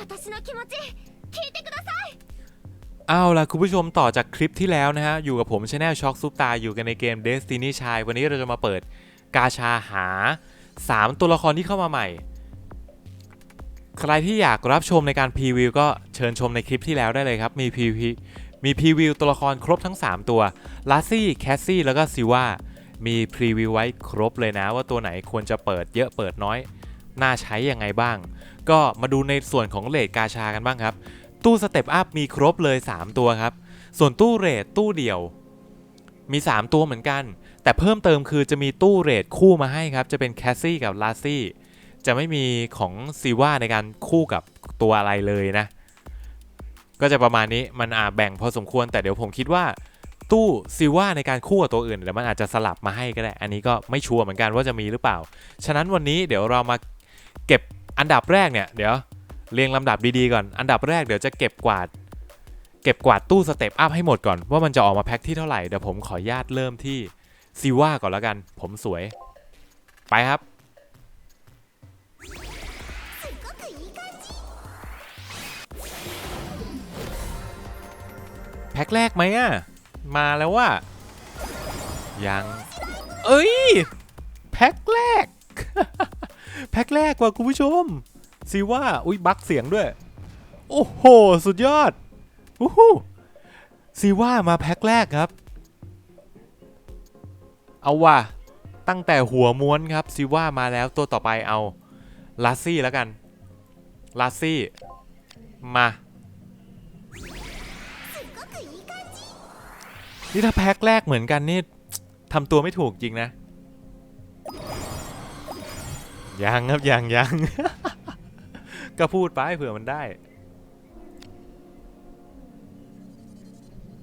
私の気持ち聞いてください เอาล่ะ คุณผู้ชมต่อจากคลิปที่แล้วนะฮะ อยู่กับผมชาแนลช็อกซุปตาอยู่กันในเกม Destiny ชายวันนี้เราจะมาเปิดกาชาหา 3 ตัวละครที่เข้ามาใหม่ ใครที่อยากรับชมในการพรีวิวก็เชิญชมในคลิปที่แล้วได้เลยครับ มีพรีวิวมีพรีวิวตัวละครครบทั้ง 3 ตัวลัสซี่แคสซี่แล้วก็ซิว่ามีพรีวิวไว้ครบเลยนะ ว่าตัวไหนควรจะเปิดเยอะเปิดน้อย น่าใช้ยังไงบ้าง ก็มาดูในส่วนของเลดกาชากันบ้างครับ ตู้สเต็ปอัพมีครบเลย 3 ตัวครับ ส่วนตู้เรทตู้เดี่ยว มี 3 ตัวเหมือนกัน แต่เพิ่มเติมคือจะมีตู้เรทคู่มาให้ครับ จะเป็นแคสซี่กับลาซี่จะไม่มีของซีว่าในการคู่กับตัวอะไรเลยนะ ก็จะประมาณนี้มันอาจแบ่งพอสมควร แต่เดี๋ยวผมคิดว่าตู้ซีว่าในการคู่กับตัวอื่นเดี๋ยวมันอาจจะสลับมาให้ก็ได้ อันนี้ก็ไม่ชัวร์เหมือนกันว่าจะมีหรือเปล่า ฉะนั้นวันนี้เดี๋ยวเรามาเก็บ อันดับแรกเนี่ยเดี๋ยวเรียงลำดับดีๆก่อน อันดับแรกเดี๋ยวจะเก็บกวาด เก็บกวาดตู้สเต็ปอัพให้หมดก่อน ว่ามันจะออกมาแพ็คที่เท่าไหร่ เดี๋ยวผมขออนุญาตเริ่มที่ซีว่าก่อนแล้วกัน ผมสวย ไปครับ แพ็คแรกไหมอะ มาแล้วว่า ยัง เอ้ย แพ็คแรก แพ็คแรกว่ะคุณผู้ชมซีว่าอุ้ยบักเสียงด้วย โอ้โห สุดยอดวู้ฮู้ซีว่ามาแพ็คแรกครับ เอาว่ะตั้งแต่หัวม้วนครับซีว่ามาแล้วตัวต่อไปเอาลาซี่แล้วกันลาซี่ มา นี่ถ้าแพ็คแรกเหมือนกันนี่ทำตัวไม่ถูกจริงนะ ยังครับยังยัง ก็พูดไปเผื่อมันได้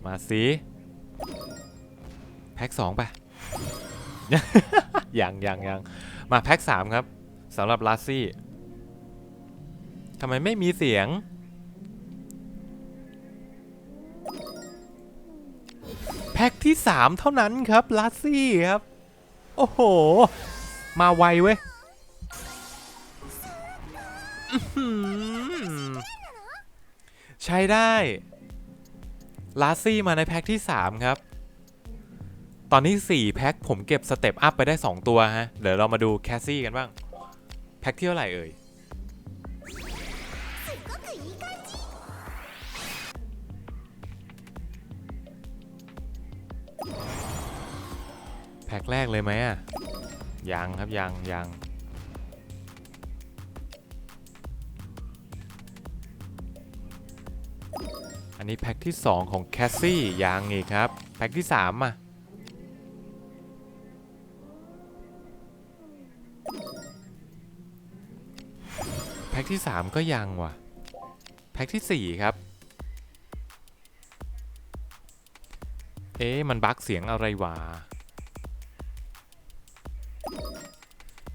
มาสิแพ็คสองไปยังยังยังมาแพ็คสามครับสำหรับลัสซี่ทำไมไม่มีเสียง แพ็คที่3เท่านั้นครับลัสซี่ครับ โอ้โห มาไวเว้ย ใช้ได้ ลาซี่มาในแพ็คที่ 3 ครับ ตอนนี้ 4 แพ็คผมเก็บสเต็ปอัพไปได้ 2 ตัวฮะ เดี๋ยวเรามาดูแคสซี่กันบ้าง แพ็คที่เท่าไหร่เอ่ย แพ็คแรกเลยไหมอะ ยังครับยังยัง อันนี้แพ็คที่ 2 ของแคสซี่ยังอีกครับ แพ็คที่ 3 อะ แพ็คที่ 3 ก็ยังว่ะ แพ็คที่ 4 ครับ เอ๊ะ มันบั๊กเสียงอะไรวะ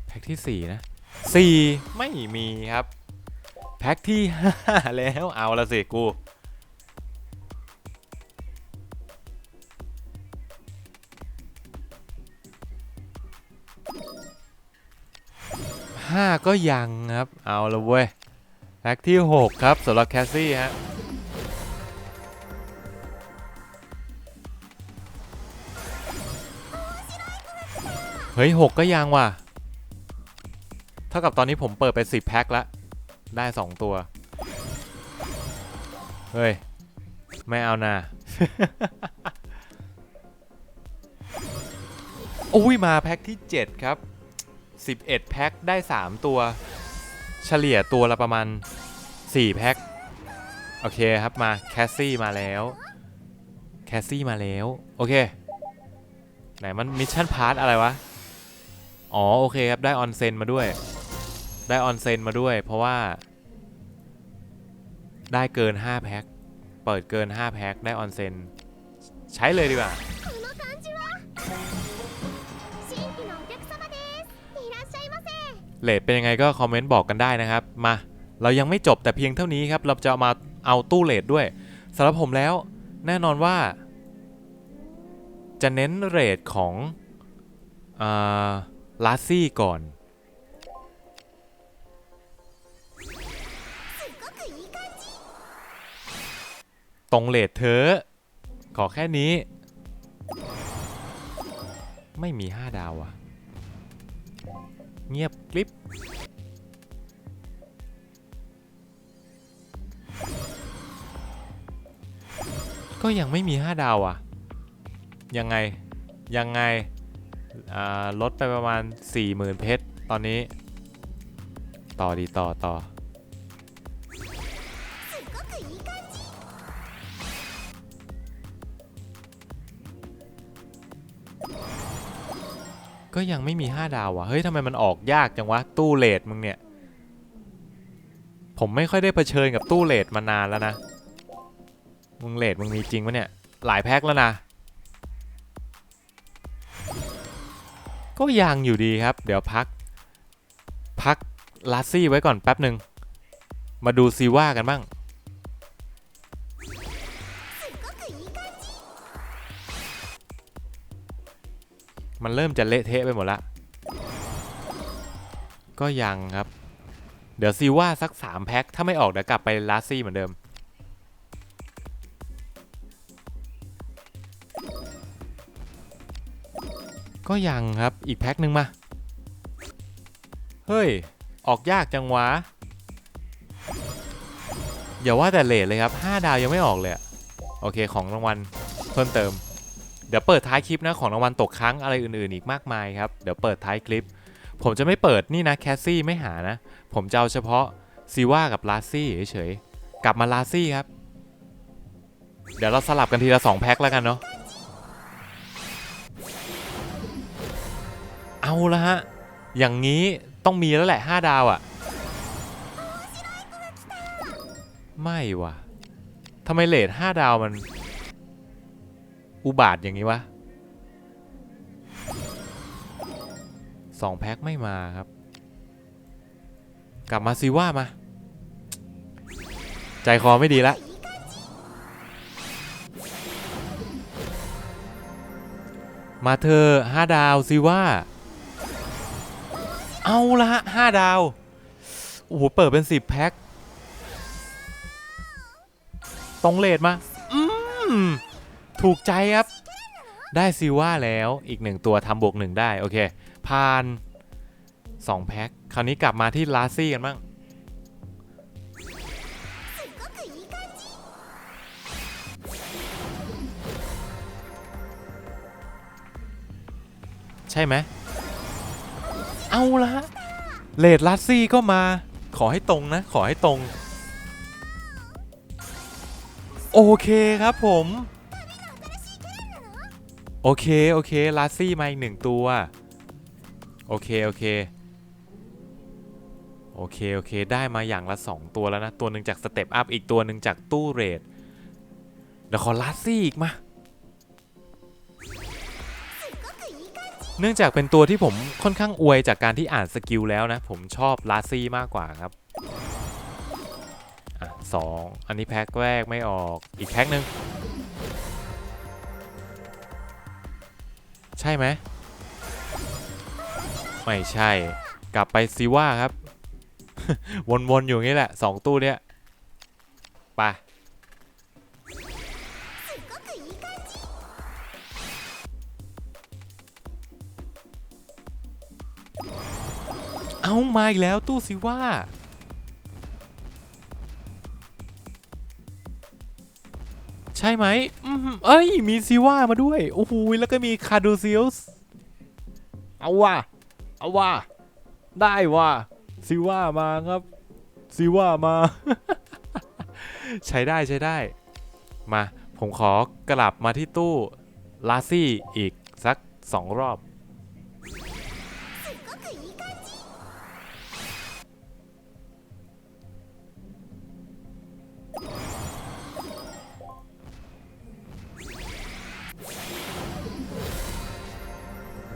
แพ็คที่ 4 นะ 4 ไม่มีครับ แพ็คที่ 5 แล้วเอาละสิกู ห้าก็ยังครับ เอาละเว้ยแพ็คที่ 6 ครับสำหรับแคสซี่ฮะเฮ้ย 6 ก็ยังว่ะ เท่ากับตอนนี้ผมเปิดไป 10 แพ็คแล้วได้ 2 ตัว เฮ้ย ไม่เอานะอุ้ย มาแพ็คที่ 7 ครับ 11 แพ็ค ได้ 3 ตัว เฉลี่ยตัวละประมาณ 4 แพ็ค โอเคครับมาแคสซี่มาแล้ว แคสซี่มาแล้ว โอเค ไหนมันมิชชั่นพาร์ทอะไรวะ อ๋อ โอเคครับ ได้ออนเซนมาด้วย ได้ออนเซนมาด้วย เพราะว่า ได้เกิน 5 แพ็ค เปิดเกิน 5 แพ็ค ได้ออนเซนใช้เลยดีกว่า เลทเป็นยังไงก็คอมเมนต์บอกกันได้นะครับ มา เรายังไม่จบแต่เพียงเท่านี้ครับ เราจะามาเอาตู้เลทด้วยสำหรับผมแล้ว แน่นอนว่า จะเน้นเรทของลาซี่ก่อน ตรงเลทเธอ ขอแค่นี้ ไม่มี 5 ดาวอะ เงียบกริบก็ยังไม่มี 5 ดาวอะยังไง ยังไง ลดไปประมาณ 40,000 เพชร ตอนนี้ ต่อดีต่อต่อ ก็ยังไม่มี 5 ดาวอะ เฮ้ยทำไมมันออกยากจังวะ ตู้เลทมึงเนี่ย ผมไม่ค่อยได้เผชิญกับตู้เลทมานานแล้วนะ มึงเลทมึงมีจริงปะเนี่ย หลายแพ็คแล้วนะ ก็ยังอยู่ดีครับ เดี๋ยวพัก พักลาซี่ไว้ก่อนแป๊บหนึ่ง มาดูซีว่ากันบ้าง มันเริ่มจะเละเทะไปหมดละ ก็ยังครับ เดี๋ยวซีว่าสัก 3 แพ็ค ถ้าไม่ออกเดี๋ยวกลับไปลาซี่เหมือนเดิม ก็ยังครับอีกแพ็คหนึ่งมา เฮ้ย ออกยากจังวะ อย่าว่าแต่เลทเลยครับ 5 ดาวยังไม่ออกเลยอะโอเคของรางวัลเพิ่มเติม ดี๋ยวเปิดท้ายคลิปนะของรางวัลตกค้างอะไรอื่นๆอีกมากมายครับ เดี๋ยวเปิดท้ายคลิป ผมจะไม่เปิดนี่นะแคสซี่ไม่หานะ ผมจะเอาเฉพาะซีว่ากับลาซี่เฉยๆ กลับมาลาซี่ครับ เดี๋ยวเราสลับกันทีละ 2 แพ็คแล้วกันเนาะ เอาละฮะ อย่างนี้ต้องมีแล้วแหละ 5 ดาวอะ่ะ ไม่ว่ะทำไมเลท5ดาวมัน อุบาทอย่างนี้วะสองแพ็คไม่มาครับ กลับมาซิว่ามา ใจคอไม่ดีละมาเธอห้าดาวซิว่า เอาละห้าดาว โอ้โห เปิดเป็นสิบแพ็คตรงเลทมา อืม ถูกใจครับ ได้ซิว่าแล้วอีกหนึ่งตัวทำบวกหนึ่งได้ โอเคผ่าน2แพ็คคราวนี้กลับมาที่ลาซี่กันบ้างใช่ไหมเอาละเลดลัสซี่ก็มา ขอให้ตรงนะ ขอให้ตรง โอเคครับผม โอเค โอเค ลาซี่มาอีกหนึ่งตัว โอเค โอเค โอเค โอเค ได้มาอย่างละ 2 ตัวแล้วนะ ตัวหนึ่งจากสเต็ปอัพ อีกตัวหนึ่งจากตู้เรดเดี๋ยวขอลาซี่อีกมา เนื่องจากเป็นตัวที่ผมค่อนข้างอวยจากการที่อ่านสกิลแล้วนะ ผมชอบลาซี่มากกว่าครับอะสองอันนี้แพ็กแรกไม่ออก อีกแพ็กหนึ่ง ใช่ไหมไม่ใช่ กลับไปซิว่าครับ วนๆอยู่นี่แหละสองตู้เนี้ยไปเอามาอีกแล้วตู้ซิว่า ช่ไหมอืมเอ้ย มีซิว่ามาด้วย โอ้โห แล้วก็มีคาดูซิลส์เอาว่ะ เอาว่ะ ได้ว่ะซิว่ามาครับซิว่ามา ใช้ได้ใช้ได้ มา ผมขอกลับมาที่ตู้ลาซี่อีกสักสองรอบ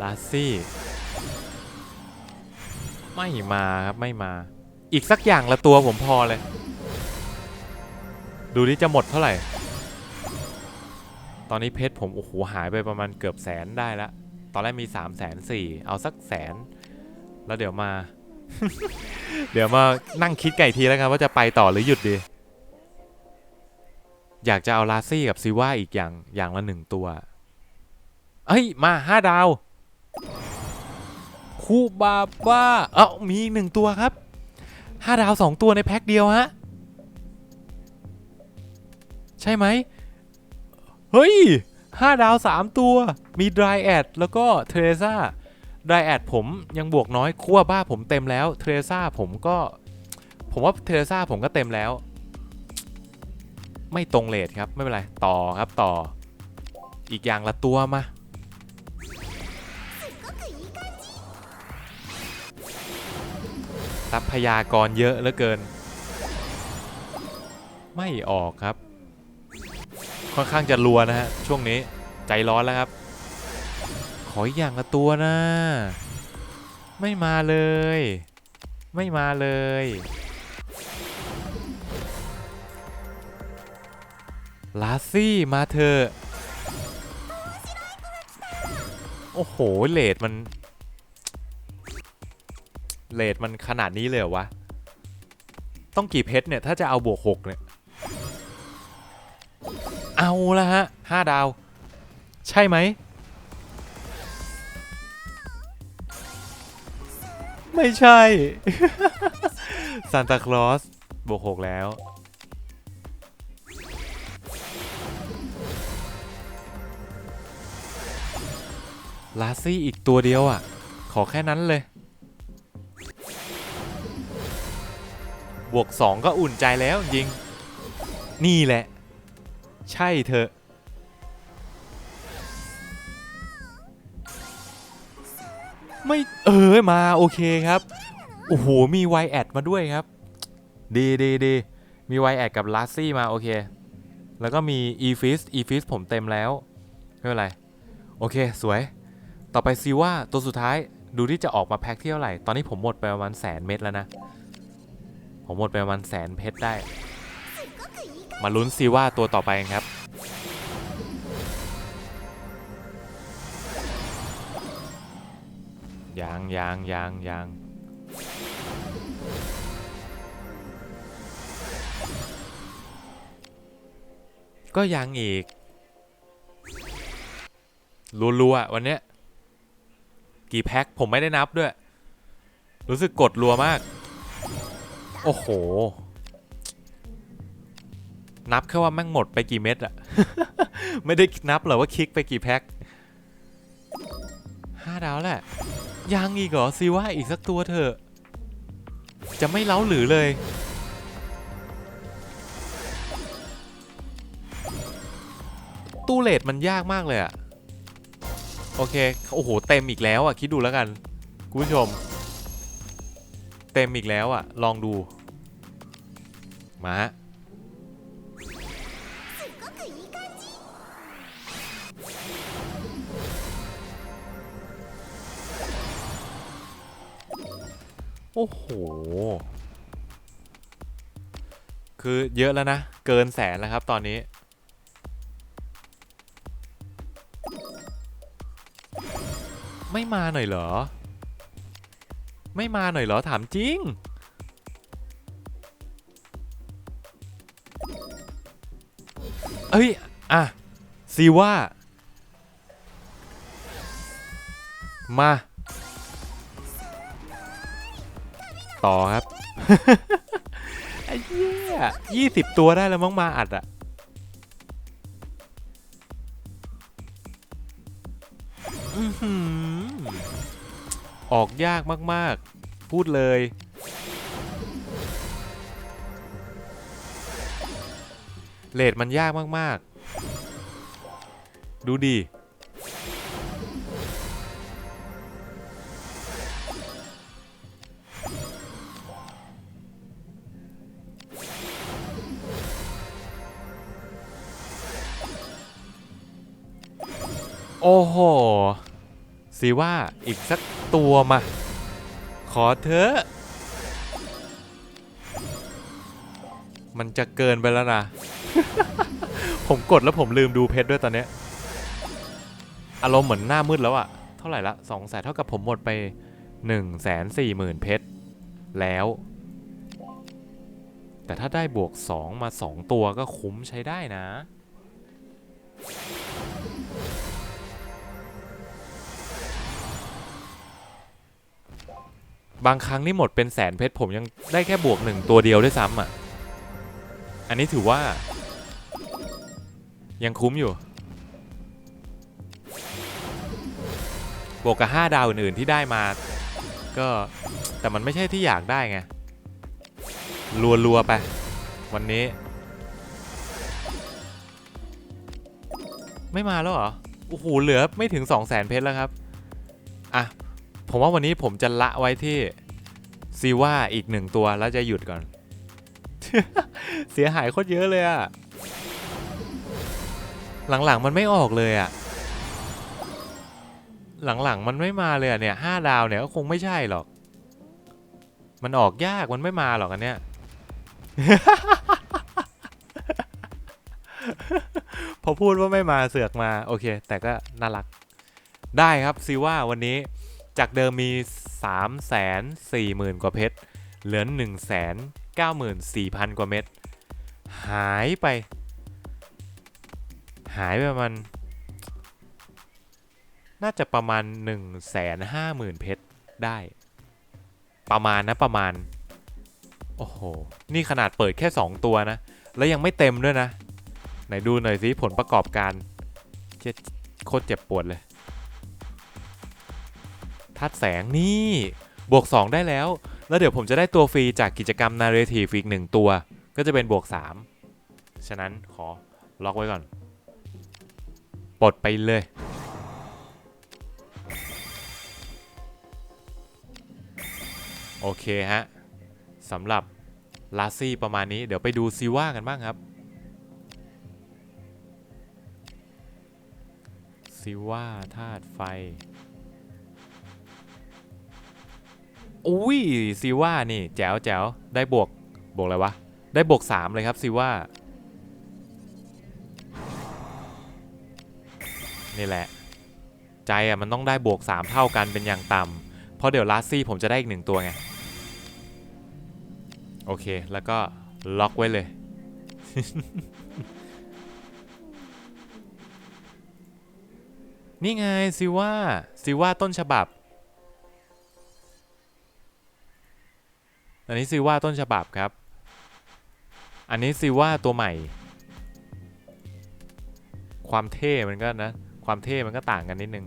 าซี่ไม่มาครับไม่มา อีกสักอย่างละตัวผมพอเลย ดูนี่จะหมดเท่าไหร่ ตอนนี้เพชรผมโอ้โหหายไปประมาณเกือบแสนได้แล้วตอนแรกมี3ามแสนสี่เอาสักแสน แล้วเดี๋ยวมา เดี๋ยวมานั่งคิดไก่ทีแล้วกันว่าจะไปต่อหรือหยุดดี อยากจะเอาลาซี่กับซิว่าอีกอย่างอย่างละหนึ่งตัว เอ้ยมาห้าดาว คูบาบ้า เอ้ามีอีกหนึ่งตัวครับห้าดาวสองตัวในแพ็คเดียวฮะ ใช่ไหม เฮ้ยห้าดาวสามตัว มีดรายแอดแล้วก็เทเรซ่าดรายแอดผมยังบวกน้อยคั่วบ้าผมเต็มแล้วเทเรซ่าผมก็ ผมว่าเทเรซ่าผมก็เต็มแล้ว ไม่ตรงเลทครับ ไม่เป็นไร ต่อครับต่อ อีกอย่างละตัวมา ทรัพยากรเยอะเหลือเกิน ไม่ออกครับ ค่อนข้างจะรัวนะฮะ ช่วงนี้ใจร้อนแล้วครับ ขออีกอย่างละตัวนะ ไม่มาเลย ไม่มาเลย ลาซี่มาเถอะ โอ้โห เลดมัน เลดมันขนาดนี้เลยเหรอวะ ต้องกี่เพชรเนี่ย ถ้าจะเอาบวกหกเนี่ย เอาละฮะห้าดาว ใช่ไหม ไม่ใช่ซานตาคลอสบวกหกแล้วลาซี่อีกตัวเดียวอะ ขอแค่นั้นเลย บวก 2 ก็อุ่นใจแล้วจริง นี่แหละ ใช่เถอไม่เออมาโอเคครับ โอ้โห มีไวแอดมาด้วยครับ ดีดีดีมีไวแอดกับลัสซี่มาโอเค แล้วก็มี e f i s e f i s ผมเต็มแล้ว ไม่เป็นไร โอเคสวย ต่อไปซีว่าตัวสุดท้ายดูที่จะออกมาแพ็คที่เท่าไหร่ ตอนนี้ผมหมดไปประมาณแสนเม็ดแล้วนะ ผมหมดไปประมาณแสนเพชรได้ มาลุ้นซีว่าตัวต่อไปกันครับ ยางยางยางยางก็ยังอีกรัวๆอะวันเนี้ยกี่แพ็คผมไม่ได้นับด้วย รู้สึกกดรัวมาก โอ้โห นับแค่ว่าแม่งหมดไปกี่เม็ดอะ ไม่ได้นับหรอว่าคลิกไปกี่แพ็คห้าดาวแหละ ยังอีกเหรอซีว่าอีกสักตัวเถอะ จะไม่เล้าหรือเลย ตู้เลดมันยากมากเลยอะโอเค โอ้โห เต็มอีกแล้วอะคิดดูแล้วกัน คุณผู้ชม เต็มอีกแล้วอะลองดู มาฮะโอ้โห คือเยอะแล้วนะ เกินแสนแล้วครับตอนนี้ ไม่มาหน่อยเหรอ ไม่มาหน่อยเหรอถามจริง เอ้ย อะซีว่า มา ต่อครับไอ้เหี้ยยี่สิบตัวได้แล้วมั้งมาอัดอะออหือออกยากมาก ๆ พูดเลย เลดมันยากมากๆ ดูดิโอ้โหสีว่าอีกสักตัวมา ขอเถอะ มันจะเกินไปแล้วนะ ผมกดแล้วผมลืมดูเพชรด้วยตอนเนี้ยอารมณ์เหมือนหน้ามืดแล้วอะเท่าไหร่ละสองแสนเท่ากับผมหมดไป1นึ่งแสนสี่หมื่นเพชรแล้ว แต่ถ้าได้บวก2มา2ตัวก็คุ้มใช้ได้นะ บางครั้งนี่หมดเป็นแสนเพชรผมยังได้แค่บวกหนึ่งตัวเดียวด้วยซ้ำอะ อันนี้ถือว่า ยังคุ้มอยู่ บวกกับ 5 ดาวอื่นๆที่ได้มา ก็แต่มันไม่ใช่ที่อยากได้ไง รัว ๆ ไป วันนี้ ไม่มาแล้วเหรอ โอ้โห เหลือไม่ถึง 2 0 0 0 0 0 เพชรแล้วครับ อะ ผมว่าวันนี้ผมจะละไว้ที่ซีว่าอีกหนึ่งตัวแล้วจะหยุดก่อน เสียหายโคตรเยอะเลยอะ หลังๆมันไม่ออกเลยอะหลังๆมันไม่มาเลยอะเนี่ยห้าดาวเนี่ยก็คงไม่ใช่หรอก มันออกยากมันไม่มาหรอกอันเนี้ยพอพูดว่าไม่มาเสือกมาโอเค แต่ก็น่ารัก ได้ครับซีว่าวันนี้จากเดิมมี 3 4 0 0 0 0 กว่าเพชร เหลือ 1 9 4 0 0 0 กว่าเม็ด หายไป หายไปประมาณน่าจะประมาณ 1 5 0 0 0 0 เพชรได้ ประมาณนะประมาณ โอ้โห นี่ขนาดเปิดแค่ 2 ตัวนะ แล้วยังไม่เต็มด้วยนะ ไหนดูหน่อยสิผลประกอบการเจ็ดโคตรเจ็บปวดเลยธาตุแสงนี่บวก 2 ได้แล้ว แล้วเดี๋ยวผมจะได้ตัวฟรีจากกิจกรรม Narrative อีกหนึ่งตัว ก็จะเป็นบวก 3 ฉะนั้นขอล็อกไว้ก่อน ปลดไปเลย โอเคฮะสำหรับลาซี่ประมาณนี้ เดี๋ยวไปดูซีว่ากันบ้างครับซีว่าธาตุไฟ อุ้ยซีว่านี่ แจ๋วแจ๋วได้บวก บวกอะไรวะ ได้บวก 3 เลยครับซีว่า นี่แหละ ใจอะมันต้องได้บวก 3 เท่ากันเป็นอย่างต่ำเพราะเดี๋ยวลาซี่ผมจะได้อีกหนึ่งตัวไง โอเค แล้วก็ล็อกไว้เลย นี่ไงซิว่าซิว่าต้นฉบับ อันนี้ซิว่าต้นฉบับครับ อันนี้ซิว่าตัวใหม่ความเท่มันก็นะ ความเท่มันก็ต่างกันนิดนึง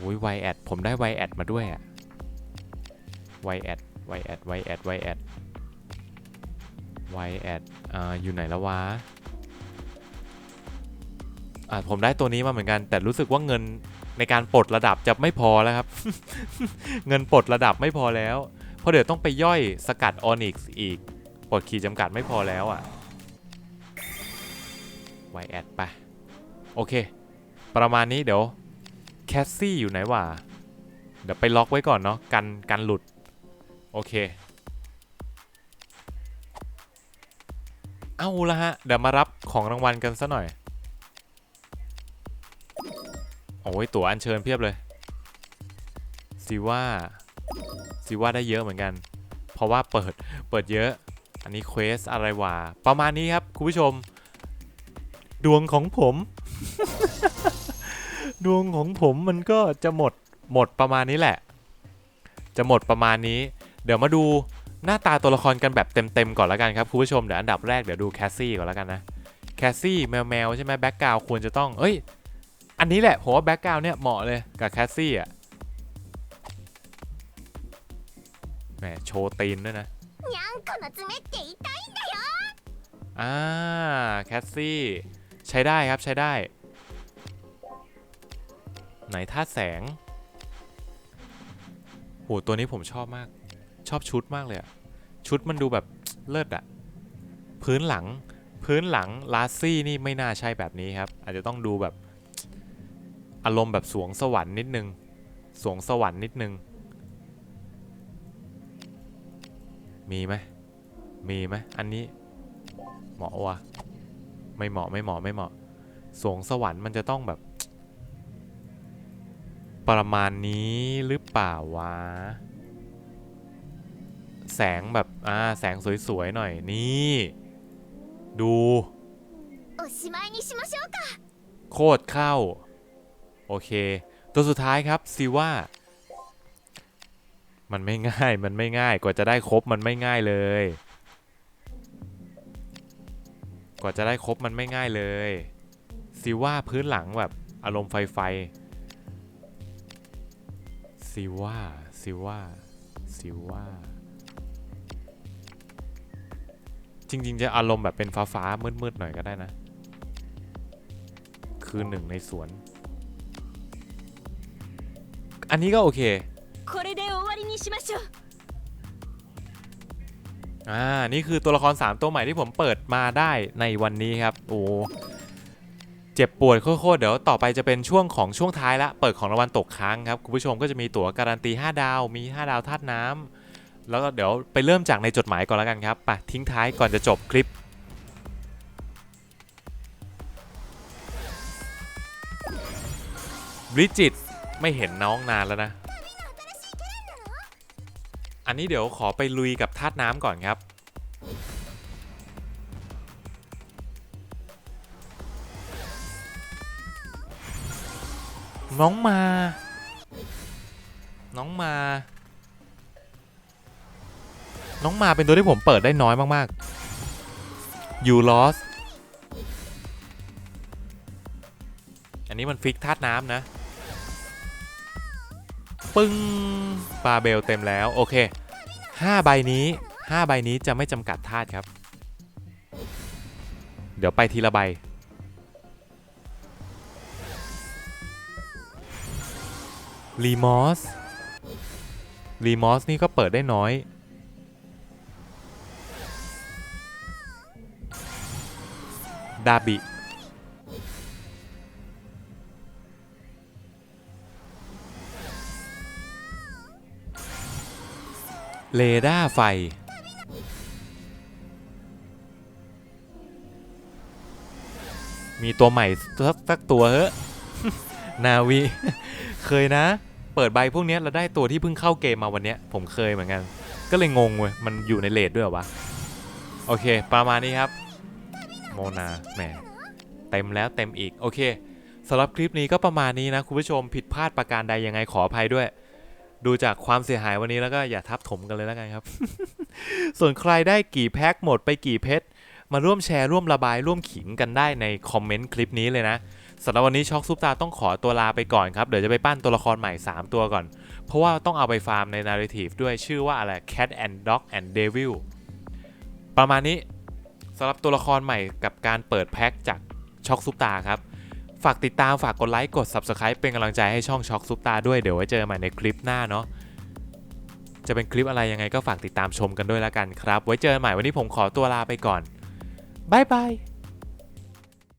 อุ้ยไวแอดผมได้ไวแอดมาด้วยอะไวแอดไวแอดไวแอดไวแอดไวแอดอ่าอยู่ไหนแล้ววะอ่าผมได้ตัวนี้มาเหมือนกัน แต่รู้สึกว่าเงินในการปลดระดับจะไม่พอแล้วครับ เงินปลดระดับไม่พอแล้ว เพราะเดี๋ยวต้องไปย่อยสกัดออนิกส์อีกปลดขีดจำกัดไม่พอแล้วอะ ไวแอดไปโอเค ประมาณนี้เดี๋ยวแคสซี่อยู่ไหนวะเดี๋ยวไปล็อกไว้ก่อนเนาะกันกันหลุด โอเค เอาละฮะ เดี๋ยวมารับของรางวัลกันซะหน่อย โอ้ยตั๋วอัญเชิญเพียบเลยซีว่าซีว่าได้เยอะเหมือนกัน เพราะว่าเปิดเปิดเยอะ อันนี้เควสอะไรวะประมาณนี้ครับ คุณผู้ชม ดวงของผม ดวงของผมมันก็จะหมดหมดประมาณนี้แหละ จะหมดประมาณนี้ เดี๋ยวมาดูหน้าตาตัวละครกันแบบเต็มๆก่อนแล้วกันครับคุณผู้ชมเดี๋ยวอันดับแรกเดี๋ยวดูแคสซี่ก่อนแล้วกันนะแคสซี่แมวแมวใช่ไหมแบ็กกราวควรจะต้องเอ้ย อันนี้แหละผมว่าแบ็กกราวเนี่ยเหมาะเลยกับแคสซี่อะแหมโชว์ตีนด้วยนะอ่าแคสซี่ ใช้ได้ครับใช้ได้ ไหนท่าตุแสงโหตัวนี้ผมชอบมาก ชอบชุดมากเลยอะชุดมันดูแบบเลิศอะพื้นหลัง พื้นหลังลาซี่นี่ไม่น่าใช่แบบนี้ครับ อาจจะต้องดูแบบอารมณ์แบบสวงสวรรค์นิดนึง สวงสวรรค์นิดนึง มีไหมมีไหมอันนี้เหมาะวะ ไม่เหมาะไม่เหมาะไม่เหมาะสวงสวรรค์มันจะต้องแบบ ประมาณนี้หรือเปล่าวะ แสงแบบอ่าแสงสวยๆหน่อยนี่ ดูโคตรเข้า โอเค ตัวสุดท้ายครับซิว่ามันไม่ง่าย มันไม่ง่าย กว่าจะได้ครบมันไม่ง่ายเลย กว่าจะได้ครบมันไม่ง่ายเลยซิว่าพื้นหลังแบบอารมณ์ไฟไฟซิว่าซิว่าซิว่า จริงๆ จะอารมณ์แบบเป็นฟ้าฟ้าๆมืดๆหน่อยก็ได้นะ คือหนึ่งในสวน อันนี้ก็โอเค これで終わりにしましょう อ่า นี่คือตัวละคร 3 ตัวใหม่ที่ผมเปิดมาได้ในวันนี้ครับ โอ้เจ็บปวดโคตรเดี๋ยวต่อไปจะเป็นช่วงของช่วงท้ายละ เปิดของรางวัลตกค้างครับ คุณผู้ชมก็จะมีตั๋วการันตี 5 ดาว มี 5 ดาวธาตุน้ำแล้วก็เดี๋ยวไปเริ่มจากในจดหมายก่อนแล้วกันครับไปทิ้งท้ายก่อนจะจบคลิปบริจิตไม่เห็นน้องนานแล้วนะ อันนี้เดี๋ยวขอไปลุยกับธาตุน้ำก่อนครับ น้องมา น้องมา น้องมาเป็นตัวที่ผมเปิดได้น้อยมากๆ You lost อันนี้มันฟิกธาตุน้ำนะ ปึ้งบาเบลเต็มแล้ว โอเค 5 ใบนี้ 5 ใบนี้จะไม่จำกัดธาตุครับ เดี๋ยวไปทีละใบ รีมอส รีมอสนี่ก็เปิดได้น้อย ดาบิ เรดาร์ไฟ มีตัวใหม่สักสักตัวเฮ้นาวี เคยนะ เปิดใบพวกนี้เราได้ตัวที่เพิ่งเข้าเกมมาวันนี้ผมเคยเหมือนกัน ก็เลยงงเว้ย มันอยู่ในเลดด้วยวะ โอเค ประมาณนี้ครับ โมนาแหมเต็มแล้วเต็มอีก โอเคสำหรับคลิปนี้ก็ประมาณนี้นะ คุณผู้ชมผิดพลาดประการใดยังไงขออภัยด้วย ดูจากความเสียหายวันนี้แล้วก็อย่าทับถมกันเลยแล้วกันครับ ส่วนใครได้กี่แพ็คหมดไปกี่เพชรมาร่วมแชร์ร่วมระบายร่วมขิงกันได้ในคอมเมนต์คลิปนี้เลยนะสำหรับวันนี้ช็อกซุปตาต้องขอตัวลาไปก่อนครับ เดี๋ยวจะไปปั้นตัวละครใหม่ 3 ตัวก่อน เพราะว่าต้องเอาไปฟาร์มในนาร์ t ทีฟด้วยชื่อว่าอะไร Cat and Dog and Devil ประมาณนี้สำหรับตัวละครใหม่กับการเปิดแพ็คจากช็อกซุปตาครับ ฝากติดตามฝากกดไลค์กด Subscribe เป็นกำลังใจให้ช่องช็อกซุปตาด้วยเดี๋ยวไว้เจอกันใหม่ในคลิปหน้าเนาะจะเป็นคลิปอะไรยังไงก็ฝากติดตามชมกันด้วยแล้วกันครับ ไว้เจอกันใหม่วันนี้ผมขอตัวลาไปก่อนบายบาย